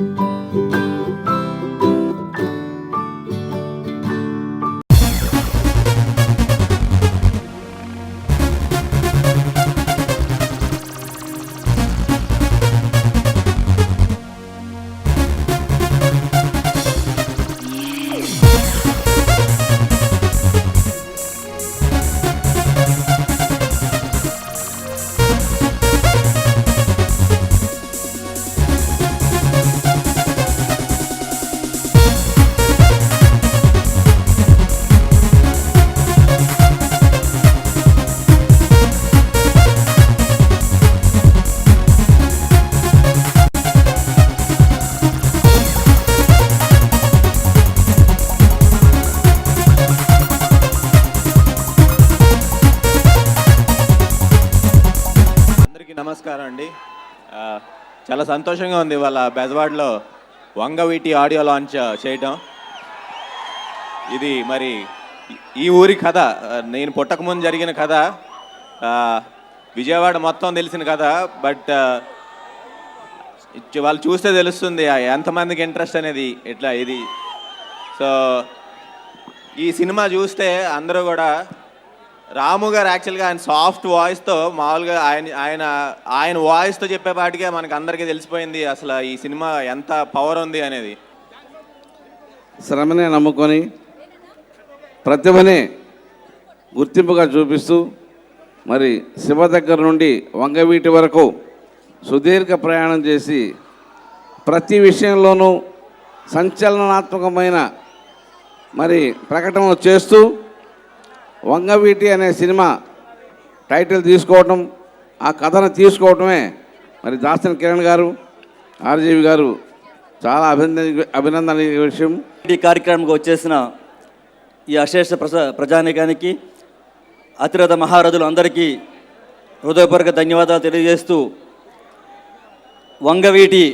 అందరికీ చాలా సంతోషంగా ఉంది వాళ్ళ బెజవాడలో వంగవీటి ఆడియో లాంచ్ చేయటం. ఇది మరి ఈ ఊరి కథ. నేను పుట్టకముందు జరిగిన కథ. విజయవాడ మొత్తం తెలిసిన కథ. బట్ వాళ్ళు చూస్తే తెలుస్తుంది ఎంతమందికి ఇంట్రెస్ట్ అనేది ఇట్లా ఇది. సో ఈ సినిమా చూస్తే అందరూ కూడా రాము గారు యాక్చువల్గా ఆయన సాఫ్ట్ వాయిస్తో మామూలుగా ఆయన ఆయన ఆయన వాయిస్తో చెప్పేపాటికే మనకు అందరికీ తెలిసిపోయింది అసలు ఈ సినిమా ఎంత పవర్ ఉంది అనేది. శ్రమనే నమ్ముకొని ప్రతిభని గుర్తింపుగా చూపిస్తూ మరి శివ దగ్గర నుండి వంగవీటి వరకు సుదీర్ఘ ప్రయాణం చేసి ప్రతి విషయంలోనూ సంచలనాత్మకమైన మరి ప్రకటనలు చేస్తూ వంగవీటి అనే సినిమా టైటిల్ తీసుకోవటం ఆ కథను తీసుకోవటమే మరి దాసన్ కిరణ్ గారు ఆర్జీవి గారు చాలా అభినందన అభినందన విషయం. ఈ కార్యక్రమంకి వచ్చేసిన ఈ అశేష ప్రజా ప్రజానికానికి అతిరథ మహారథులు అందరికీ హృదయపూర్వక ధన్యవాదాలు తెలియజేస్తూ వంగవీటి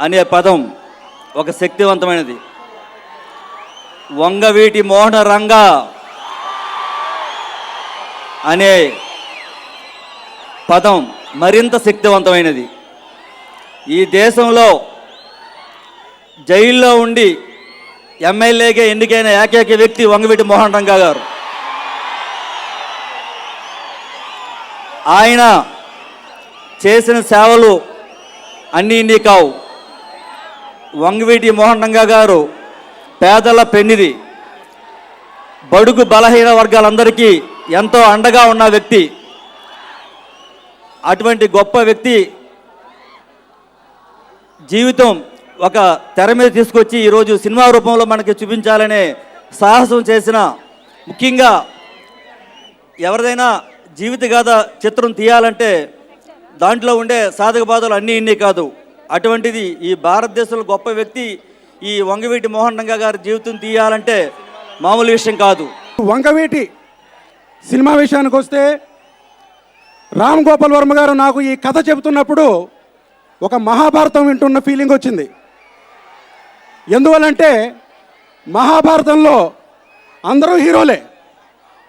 అనే పదం ఒక శక్తివంతమైనది. వంగవీటి మోహన రంగ అనే పదం మరింత శక్తివంతమైనది. ఈ దేశంలో జైల్లో ఉండి ఎమ్మెల్యేగా ఎన్నికైన ఏకైక వ్యక్తి వంగవీటి మోహన్ రంగా గారు. ఆయన చేసిన సేవలు అన్నీ ఇన్ని కావు. వంగవీటి మోహన్ రంగా గారు పేదల పెన్నిది బడుగు బలహీన వర్గాలందరికీ ఎంతో అండగా ఉన్న వ్యక్తి అటువంటి గొప్ప వ్యక్తి జీవితం ఒక తెర మీద తీసుకొచ్చి ఈరోజు సినిమా రూపంలో మనకి చూపించాలనే సాహసం చేసిన ముఖ్యంగా ఎవరిదైనా జీవిత గాథ చిత్రం తీయాలంటే దాంట్లో ఉండే సాధక బాధలు అన్నీ ఇన్ని కాదు. అటువంటిది ఈ భారతదేశంలో గొప్ప వ్యక్తి ఈ వంగవీటి మోహన్ రంగ గారి జీవితం తీయాలంటే మామూలు విషయం కాదు. వంగవీటి సినిమా విషయానికి వస్తే రామ్ గోపాల్ వర్మ గారు నాకు ఈ కథ చెబుతున్నప్పుడు ఒక మహాభారతం వింటున్న ఫీలింగ్ వచ్చింది. ఎందువలంటే మహాభారతంలో అందరూ హీరోలే.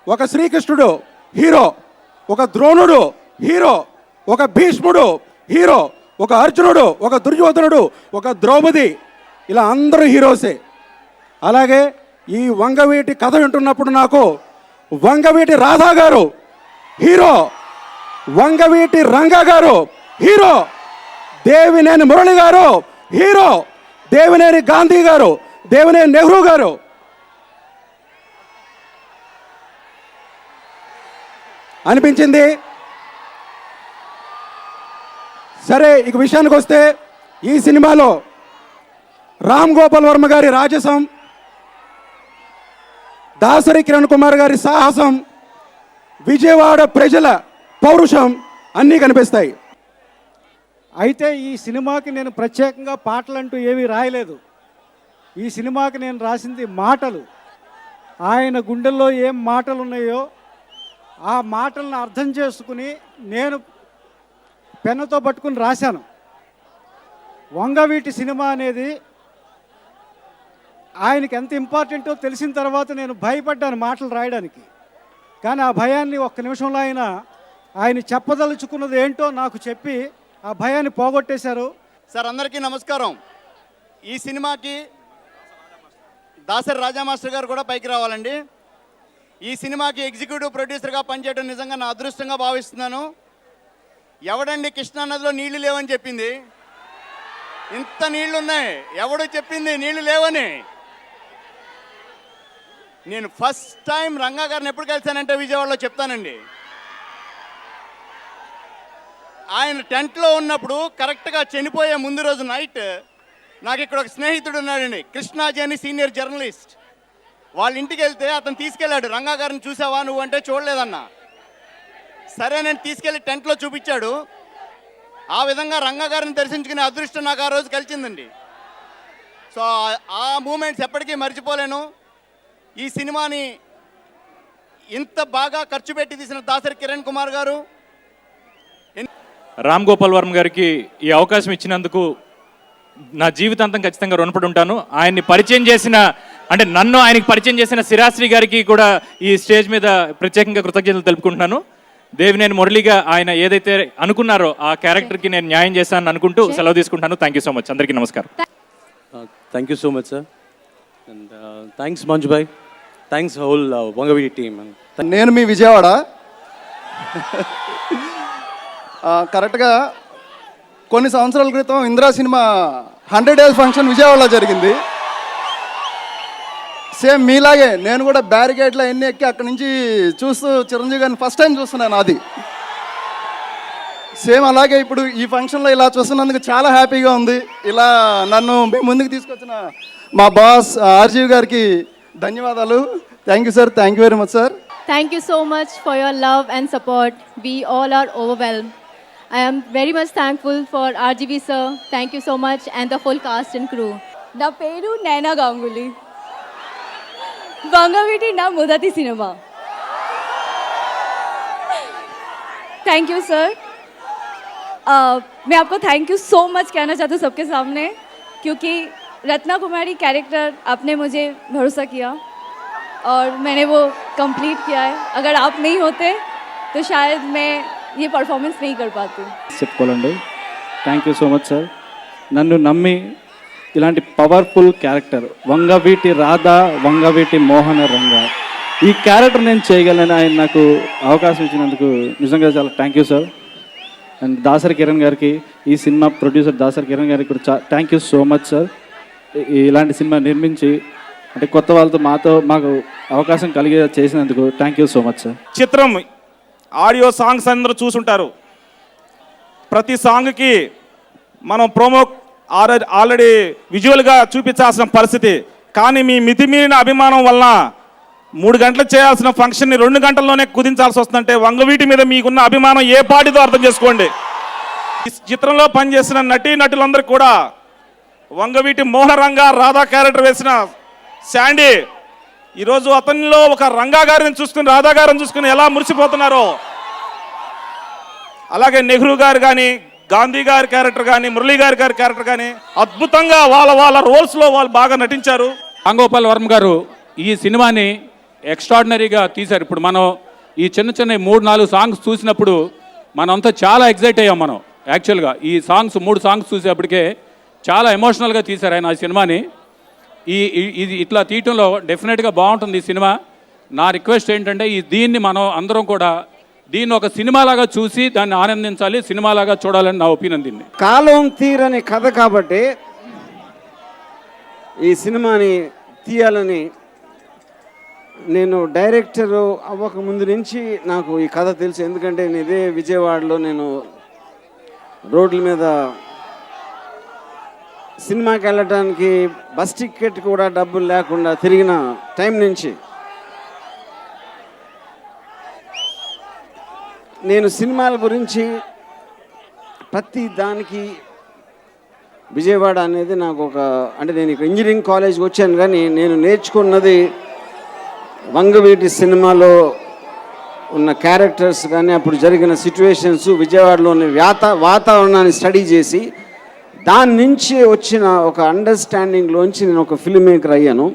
ఒక శ్రీకృష్ణుడు హీరో ఒక ద్రోణుడు హీరో ఒక భీష్ముడు హీరో ఒక అర్జునుడు ఒక దుర్యోధనుడు ఒక ద్రౌపది ఇలా అందరూ హీరోసే. అలాగే ఈ వంగవీటి కథ వింటున్నప్పుడు నాకు వంగవీటి రాధా గారు హీరో. వంగవీటి రంగా గారు హీరో. దేవినేని మురళి గారు హీరో. దేవినేని గాంధీ గారు దేవినేని నెహ్రూ గారు. అనిపించింది? సరే ఇక విషయానికి వస్తే ఈ సినిమాలో రామ్ గోపాల్ వర్మ గారి రాజసం దాసరి కిరణ్ కుమార్ గారి సాహసం విజయవాడ ప్రజల పౌరుషం అన్నీ కనిపిస్తాయి. అయితే ఈ సినిమాకి నేను ప్రత్యేకంగా పాటలంటూ ఏమీ రాయలేదు. ఈ సినిమాకి నేను రాసింది మాటలు. ఆయన గుండెల్లో ఏం మాటలు ఉన్నాయో ఆ మాటలను అర్థం చేసుకుని నేను పెన్నుతో పట్టుకుని రాశాను. వంగవీటి సినిమా అనేది ఆయనకి ఎంత ఇంపార్టెంటో తెలిసిన తర్వాత నేను భయపడ్డాను మాటలు రాయడానికి. కానీ ఆ భయాన్ని ఒక్క నిమిషంలో ఆయన ఆయన చెప్పదలుచుకున్నది ఏంటో నాకు చెప్పి ఆ భయాన్ని పోగొట్టేశారు. సార్ అందరికీ నమస్కారం. ఈ సినిమాకి దాసరి రాజా మాస్టర్ గారు కూడా పైకి రావాలండి. ఈ సినిమాకి ఎగ్జిక్యూటివ్ ప్రొడ్యూసర్గా పనిచేయడం నిజంగా నా అదృష్టంగా భావిస్తున్నాను. ఎవడండి కృష్ణా నదిలో నీళ్ళు లేవని చెప్పింది? ఇంత నీళ్ళు ఉన్నాయి ఎవడు చెప్పింది నీళ్ళు లేవని? నేను ఫస్ట్ టైం రంగా గారిని ఎప్పుడు కలిశానంటే విజయవాడలో చెప్తానండి. ఆయన టెంట్లో ఉన్నప్పుడు కరెక్ట్గా చనిపోయే ముందు రోజు నైట్ నాకు ఇక్కడ ఒక స్నేహితుడు ఉన్నాడండి కృష్ణాజీ అని సీనియర్ జర్నలిస్ట్ వాళ్ళ ఇంటికి వెళ్తే అతను తీసుకెళ్ళాడు రంగా గారిని చూసావా నువ్వు అంటే చూడలేదన్నా. సరే నేను తీసుకెళ్ళి టెంట్లో చూపించాడు. ఆ విధంగా రంగా గారిని దర్శించుకునే అదృష్టం నాకు ఆ రోజు కలిసిందండి. సో ఆ- ఆ మూమెంట్స్ ఎప్పటికీ మర్చిపోలేను. ఈ సినిమాని ఇంత బాగా ఖర్చు పెట్టి తీసిన దాసరి కిరణ్ కుమార్ గారు. రామ్ గోపాల్ వర్మ గారికి ఈ అవకాశం ఇచ్చినందుకు నా జీవితాంతం ఖచ్చితంగా రుణపడి ఉంటాను. ఆయన్ని పరిచయం చేసిన అంటే నన్ను ఆయనకి పరిచయం చేసిన సిరాశ్రీ గారికి కూడా ఈ స్టేజ్ మీద ప్రత్యేకంగా కృతజ్ఞతలు తెలుపుకుంటున్నాను. దేవినేని మురళిగా ఆయన ఏదైతే అనుకున్నారో ఆ క్యారెక్టర్కి నేను న్యాయం చేశానని అనుకుంటూ సెలవు తీసుకుంటాను. థ్యాంక్ యూ సో మచ్ అందరికీ నమస్కారం. Uh, thank you so much, sir. And uh, thanks whole Vangaveeti team నేను మీ విజయవాడ. కరెక్ట్గా కొన్ని సంవత్సరాల క్రితం Indira cinema hundred days function విజయవాడలో జరిగింది. సేమ్ మీలాగే నేను కూడా బ్యారికేడ్లో ఎన్ని ఎక్కి అక్కడి నుంచి చూస్తూ చిరంజీవి గారిని ఫస్ట్ టైం చూస్తున్నాను అది సేమ్ అలాగే ఇప్పుడు ఈ ఫంక్షన్లో ఇలా చూస్తున్నందుకు చాలా హ్యాపీగా ఉంది. ఇలా నన్ను మీ ముందుకు తీసుకొచ్చిన మా బాస్ ఆర్జీవి గారికి ధన్యవాదాలు thank you sir thank you very much sir Thank you so much for your love and support. We all are overwhelmed. I am very much thankful for RGV sir. Thank you so much and the whole cast and crew. నా పేరు నైనా గాంగులీ వంగవీటి నా మొదటి cinema thank you sir मैं आपको thank you so much कहना चाहती हूँ सबके सामने क्योंकि रत्ना कुमारी कैरेक्टर आपने मुझे भरोसा किया और मैंने वो कंप्लीट किया है अगर आप नहीं होते तो शायद मैं ये परफॉर्मेंस नहीं कर पाती చెప్పుకోవాలండి thank you so much sir నన్ను నమ్మి ఇలాంటి పవర్ఫుల్ క్యారెక్టర్ వంగవీటి రాధా వంగవీటి మోహన రంగ ఈ క్యారెక్టర్ నేను చేయగలను ఆయన నాకు అవకాశం ఇచ్చినందుకు నిజంగా చాలా thank you sir and Dasari Kiran గారికి ఈ సినిమా ప్రొడ్యూసర్ దాసరి కిరణ్ గారికి కూడా చా thank you so much sir ఇలాంటి సినిమా నిర్మించి అంటే కొత్త వాళ్ళతో మాతో మాకు అవకాశం కలిగే చేసినందుకు thank you so much sir చిత్రం ఆడియో సాంగ్స్ అందరూ చూసుంటారు. ప్రతి సాంగ్కి మనం ప్రోమో ఆల్రెడీ విజువల్గా చూపించాల్సిన పరిస్థితి. కానీ మీ మితిమీరిన అభిమానం వలన మూడు గంటలు చేయాల్సిన ఫంక్షన్ని రెండు గంటల్లోనే కుదించాల్సి వస్తుందంటే వంగవీటి మీద మీకున్న అభిమానం ఏ పాటిదో అర్థం చేసుకోండి. ఈ చిత్రంలో పనిచేసిన నటీ నటులందరూ కూడా వంగవీటి మోహరంగా రాధా క్యారెక్టర్ వేసిన శాండీ ఈరోజు అతనిలో ఒక రంగా గారిని చూసుకుని రాధా గారిని చూసుకుని ఎలా మురిసిపోతున్నారో అలాగే నెహ్రూ గారు కానీ గాంధీ గారి క్యారెక్టర్ కానీ మురళీ గారి గారి క్యారెక్టర్ కానీ అద్భుతంగా వాళ్ళ వాళ్ళ రోల్స్లో వాళ్ళు బాగా నటించారు. రాంగోపాల్ వర్మ గారు ఈ సినిమాని ఎక్స్ట్రాడినరీగా తీశారు. ఇప్పుడు మనం ఈ చిన్న చిన్న మూడు నాలుగు సాంగ్స్ చూసినప్పుడు మనంతా చాలా ఎగ్జైట్ అయ్యాం మనం. యాక్చువల్గా ఈ సాంగ్స్ మూడు సాంగ్స్ చూసేప్పటికే చాలా ఎమోషనల్గా తీశారు ఆయన ఆ సినిమాని. ఈ ఇది ఇట్లా తీయటంలో డెఫినెట్గా బాగుంటుంది ఈ సినిమా. నా రిక్వెస్ట్ ఏంటంటే ఈ దీన్ని మనం అందరం కూడా దీన్ని ఒక సినిమాలాగా చూసి దాన్ని ఆనందించాలి సినిమాలాగా చూడాలని నా ఒపీనియన్ దీన్ని. కాలం తీరని కథ కాబట్టి ఈ సినిమాని తీయాలని నేను డైరెక్టర్ అవ్వక ముందు నుంచి నాకు ఈ కథ తెలుసు. ఎందుకంటే నేను ఇదే విజయవాడలో నేను రోడ్ల మీద సినిమాకి వెళ్ళటానికి బస్ టికెట్ కూడా డబ్బులు లేకుండా తిరిగిన టైం నుంచి నేను సినిమాల గురించి ప్రతి దానికి విజయవాడ అనేది నాకు ఒక అంటే నేను ఇక్కడ ఇంజనీరింగ్ కాలేజ్కి వచ్చాను కానీ నేను నేర్చుకున్నది వంగవీటి సినిమాలో ఉన్న క్యారెక్టర్స్ కానీ అప్పుడు జరిగిన సిచ్యువేషన్స్ విజయవాడలోని వాత వాతావరణాన్ని స్టడీ చేసి దాని నుంచి వచ్చిన ఒక అండర్స్టాండింగ్లోంచి నేను ఒక ఫిల్మ్ మేకర్ అయ్యాను.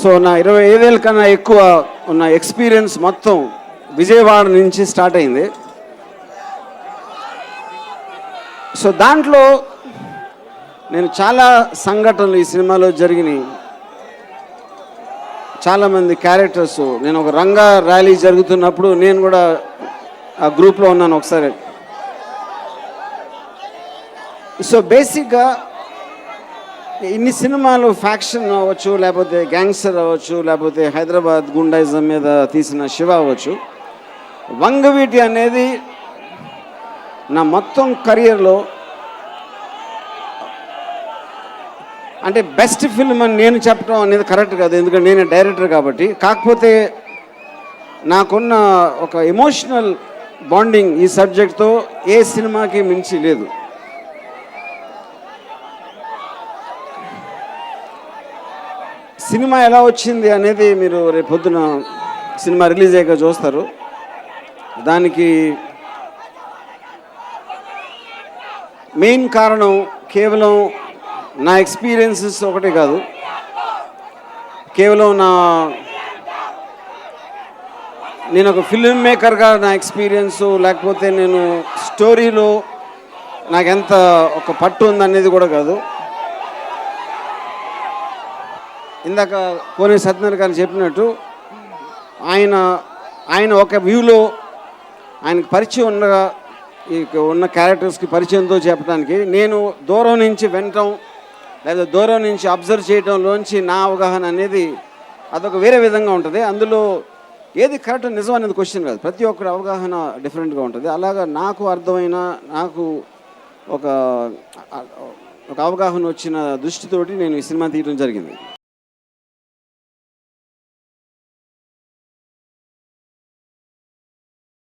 సో నా ఇరవై ఐదేళ్ళ కన్నా ఎక్కువ ఉన్న ఎక్స్పీరియన్స్ మొత్తం విజయవాడ నుంచి స్టార్ట్ అయింది. సో దాంట్లో నేను చాలా సంఘటనలు ఈ సినిమాలో జరిగినాయి. చాలామంది క్యారెక్టర్స్ నేను ఒక రంగా ర్యాలీ జరుగుతున్నప్పుడు నేను కూడా ఆ గ్రూప్లో ఉన్నాను ఒకసారి. సో బేసిక్గా ఇన్ని సినిమాలు ఫ్యాక్షన్ అవ్వచ్చు లేకపోతే గ్యాంగ్స్టర్ అవ్వచ్చు లేకపోతే హైదరాబాద్ గుండాయిజం మీద తీసిన శివ అవ్వచ్చు. వంగవీటి అనేది నా మొత్తం కెరియర్లో అంటే బెస్ట్ ఫిల్మ్ అని నేను చెప్పడం అనేది కరెక్ట్ కాదు ఎందుకంటే నేను డైరెక్టర్ కాబట్టి. కాకపోతే నాకున్న ఒక ఎమోషనల్ బాండింగ్ ఈ సబ్జెక్ట్తో ఏ సినిమాకి మించి లేదు. సినిమా ఎలా వచ్చింది అనేది మీరు రేపు పొద్దున సినిమా రిలీజ్ అయ్యాక చూస్తారు. దానికి మెయిన్ కారణం కేవలం నా ఎక్స్పీరియన్సెస్ ఒకటే కాదు. కేవలం నా నేను ఒక ఫిల్మ్ మేకర్గా నా ఎక్స్పీరియన్స్ లేకపోతే నేను స్టోరీలో నాకు ఎంత ఒక పట్టు ఉందనేది కూడా కాదు. ఇందాక కోనే సత్యనారాయణ గారు చెప్పినట్టు ఆయన ఆయన ఒక వ్యూలో ఆయనకు పరిచయం ఉండగా ఈ ఉన్న క్యారెక్టర్స్కి పరిచయంతో చెప్పడానికి నేను దూరం నుంచి వినటం లేదా దూరం నుంచి అబ్జర్వ్ చేయడంలోంచి నా అవగాహన అనేది అదొక వేరే విధంగా ఉంటుంది. అందులో ఏది కరెక్ట్ నిజం అనేది క్వశ్చన్ కాదు. ప్రతి ఒక్కరి అవగాహన డిఫరెంట్గా ఉంటుంది. అలాగా నాకు అర్థమైన నాకు ఒక ఒక అవగాహన వచ్చిన దృష్టితోటి నేను ఈ సినిమా తీయడం జరిగింది.